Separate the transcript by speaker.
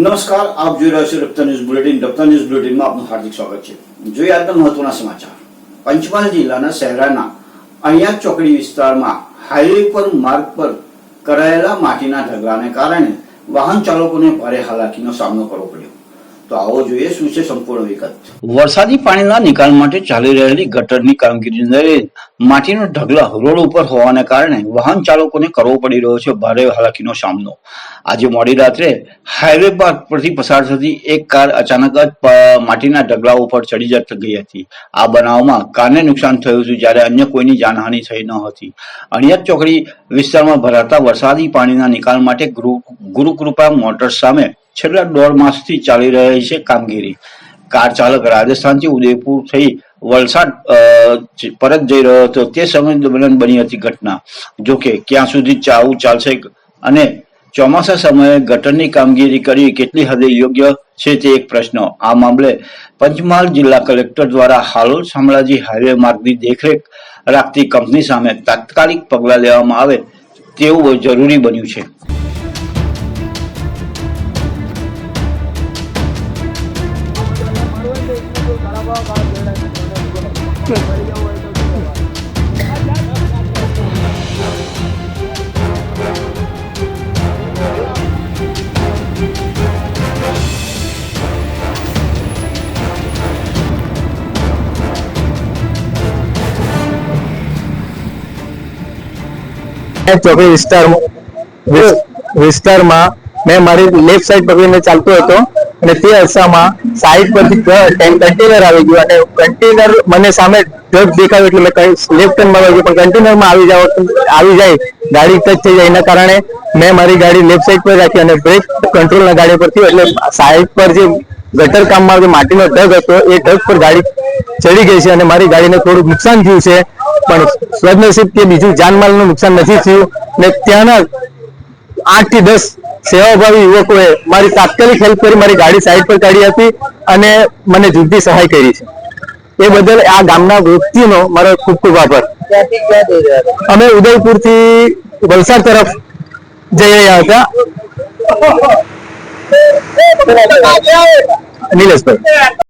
Speaker 1: નમસ્કાર, આપ જોઈ રહ્યા છો Rafta news bulletin. Rafta news બુલેટિનમાં આપનું હાર્દિક સ્વાગત છે. જોઈએ આજના મહત્વના સમાચાર. પંચમહાલ જિલ્લાના શહેરાના અહીંયા ચોકડી વિસ્તારમાં હાઈવે પર માર્ગ પર કરાયેલા માટીના ઢગલાને કારણે વાહન ચાલકોને ભારે હાલાકીનો સામનો કરવો પડ્યો. તો આવો જોઈએ શું છે સંપૂર્ણ વિગત. વરસાદી પાણીના નિકાલ માટે ચાલી રહેલી ગટરની કામગીરીને માટીનો ઢગલા રોડ ઉપર હોવાને કારણે વાહન ચાલકોને કરવો પડી રહ્યો છે ભારે હાલાકીનો સામનો. આજે મોડી રાત્રે હાઈવે પર પરથી પસાર થતી એક કાર અચાનક જ માટીના ઢગલા ઉપર ચડી જતી ગઈ હતી. આ બનાવમાં કારને નુકસાન થયું હતું જ્યારે અન્ય કોઈની જાનહાનિ થઈ ન હતી. અણિયાદ ચોકડી વિસ્તારમાં ભરાતા વરસાદી પાણીના નિકાલ માટે ગુરુ, ગુરુકૃપા મોટર્સ સામે છેલ્લા દોઢ માસથી ચાલી રહી છે કામગીરી. કાર ચાલક રાજસ્થાનથી ઉદયપુર થઈ વલસાડ પરત જઈ રહ્યો હતો. તે સમય દરમિયાન બની હતી ઘટના. જોકે ક્યાં સુધી ચાવું ચાલશે અને ચોમાસા સમયે ગટરની કામગીરી કરવી કેટલી હદે યોગ્ય છે તે એક પ્રશ્ન. આ મામલે પંચમહાલ જિલ્લા કલેક્ટર દ્વારા હાલોલ શામળાજી હાઈવે માર્ગની દેખરેખ રાખતી કંપની સામે તાત્કાલિક પગલાં લેવામાં આવે તેવું જરૂરી બન્યું છે.
Speaker 2: ચોકડી વિસ્તારમાં વિસ- વિસ્તારમાં મેં મારી લેફ્ટ સાઈડ પકડીને ચાલતો હતો અને તે અરસામાં સાઈડ પરથી કન્ટેનર આવી ગયું અને કન્ટેનર મને સામે ટ્રક દેખાયો એટલે મેં લેફ્ટ ટર્ન મારવા ગયો, પણ કન્ટેનરમાં આવી જાવ આવી જાય, ગાડી ટચ થઈ જાય. એના કારણે મેં મારી ગાડી લેફ્ટ સાઈડ પર રાખી અને બ્રેક કંટ્રોલના ગાડી પર થયું એટલે સાઈડ પર જે ગટર કામમાં જે માટીનો ઢગ હતો, એ ઢગ પર ગાડી ચડી ગઈ છે અને મારી ગાડીને થોડું નુકસાન થયું છે. પણ સ્વજનસીબ કે બીજું જાનમાલનું નુકસાન નથી થયું ને ત્યાંના આઠથી દસ સેવાભાવી યુવકોએ મારી તાત્કાલિક હેલ્પ કરી મારી ગાડી સાઈડ પર કાઢી હતી અને મને જુદી સહાય કરી છે. એ બદલ આ ગામના વ્યક્તિનો મારો ખૂબ ખૂબ આભાર. અમે ઉદયપુરથી વલસાડ તરફ જઈ રહ્યા હતા. નિલેશભાઈ.